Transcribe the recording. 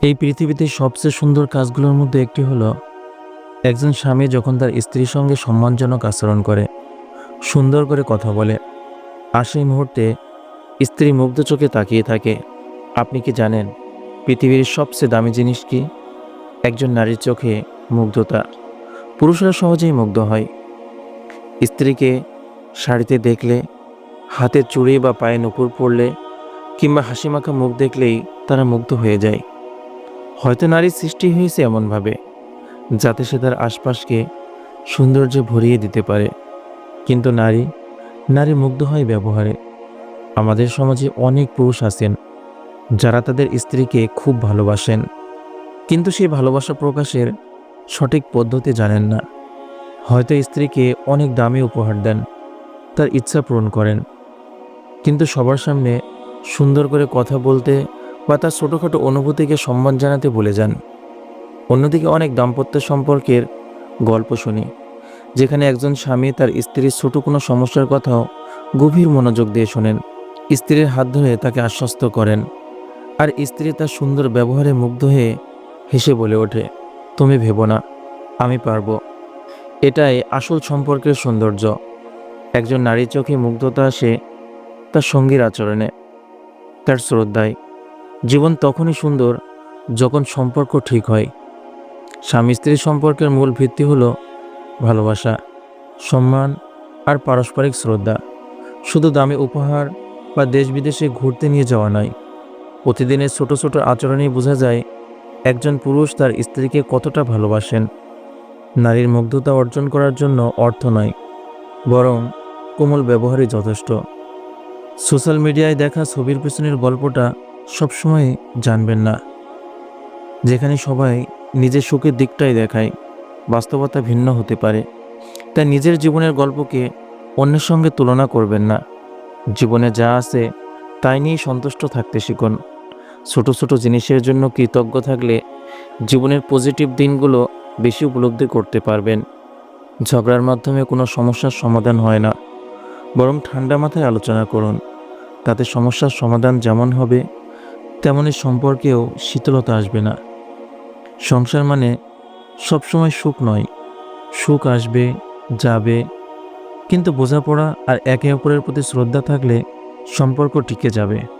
এই পৃথিবীতে সবচেয়ে সুন্দর কাজগুলোর মধ্যে একটি হলো, একজন স্বামী যখন তার স্ত্রীর সঙ্গে সম্মানজনক আচরণ করে, সুন্দর করে কথা বলে, আর সেই মুহূর্তে স্ত্রী মুগ্ধ চোখে তাকিয়ে থাকে, আপনি কি জানেন পৃথিবীর সবচেয়ে দামি জিনিস কি? একজন নারীর চোখে মুগ্ধতা, পুরুষরা সহজেই মুগ্ধ হয়। স্ত্রীকে শাড়িতে দেখলে, হাতে চুড়ি বা পায়ে নুপুর পড়লে কিংবা হাসিমাখা মুখ দেখলেই তারা মুগ্ধ হয়ে যায়। হয়তো নারীর সৃষ্টি হয়েছে এমনভাবে, যাতে সে তার আশপাশকে সৌন্দর্যে ভরিয়ে দিতে পারে। কিন্তু নারী নারী মুগ্ধ হয় ব্যবহারে। আমাদের সমাজে অনেক পুরুষ আছেন, যারা তাদের স্ত্রীকে খুব ভালোবাসেন। কিন্তু সেই ভালোবাসা প্রকাশের সঠিক পদ্ধতি জানেন না। হয়তো স্ত্রীকে অনেক দামি উপহার দেন, তার ইচ্ছা পূরণ করেন। কিন্তু সবার সামনে সুন্দর করে কথা বলতে বা তার ছোটোখাটো অনুভূতিকে সম্মান জানাতে ভুলে যান। অন্যদিকে অনেক দাম্পত্য সম্পর্কের গল্প শুনি, যেখানে একজন স্বামী তার স্ত্রীর ছোট কোনো সমস্যার কথাও গভীর মনোযোগ দিয়ে শোনেন। স্ত্রীর হাত ধরে তাকে আশ্বস্ত করেন, আর স্ত্রী তার সুন্দর ব্যবহারে মুগ্ধ হয়ে হেসে বলে ওঠে, তুমি ভেবো না, আমি পারব। এটাই আসল সম্পর্কের সৌন্দর্য। একজন নারীর চোখে মুগ্ধতা আসে তার সঙ্গীর আচরণে, তার শ্রদ্ধায়। জীবন তখনই সুন্দর যখন সম্পর্ক ঠিক হয়। স্বামী স্ত্রী সম্পর্কের মূল ভিত্তি হলো ভালোবাসা, সম্মান আর পারস্পরিক শ্রদ্ধা। শুধু দামি উপহার বা দেশ বিদেশে ঘুরতে নিয়ে যাওয়া নয়, প্রতিদিনের ছোট ছোট আচরণেই বোঝা যায় একজন পুরুষ তার স্ত্রীকে কতটা ভালোবাসেন। নারীর মুগ্ধতা অর্জন করার জন্য অর্থ নয়, বরং কোমল ব্যবহারই যথেষ্ট। সোশ্যাল মিডিয়ায় দেখা ছবির পেছনের গল্পটা সবসময় জানবেন না। যেখানে সবাই নিজের সুখের দিকটাই দেখায়, বাস্তবতা ভিন্ন হতে পারে। তাই নিজের জীবনের গল্পকে অন্যের সঙ্গে তুলনা করবেন না। জীবনে যা আছে, তাই নিয়েই সন্তুষ্ট থাকতে শিখুন। ছোট ছোট জিনিসের জন্য কৃতজ্ঞ থাকলে জীবনের পজিটিভ দিনগুলো বেশি উপলব্ধি করতে পারবেন। ঝগড়ার মাধ্যমে কোনো সমস্যার সমাধান হয় না। বরং ঠান্ডা মাথায় আলোচনা করুন। তাতে সমস্যার সমাধান যেমন হবে তেমনই সম্পর্কেও শীতলতা আসবে না। সংসার মানে সবসময় সুখ নয়। সুখ আসবে, যাবে। কিন্তু বোঝাপড়া আর একে অপরের প্রতি শ্রদ্ধা থাকলে সম্পর্ক টিকে যাবে।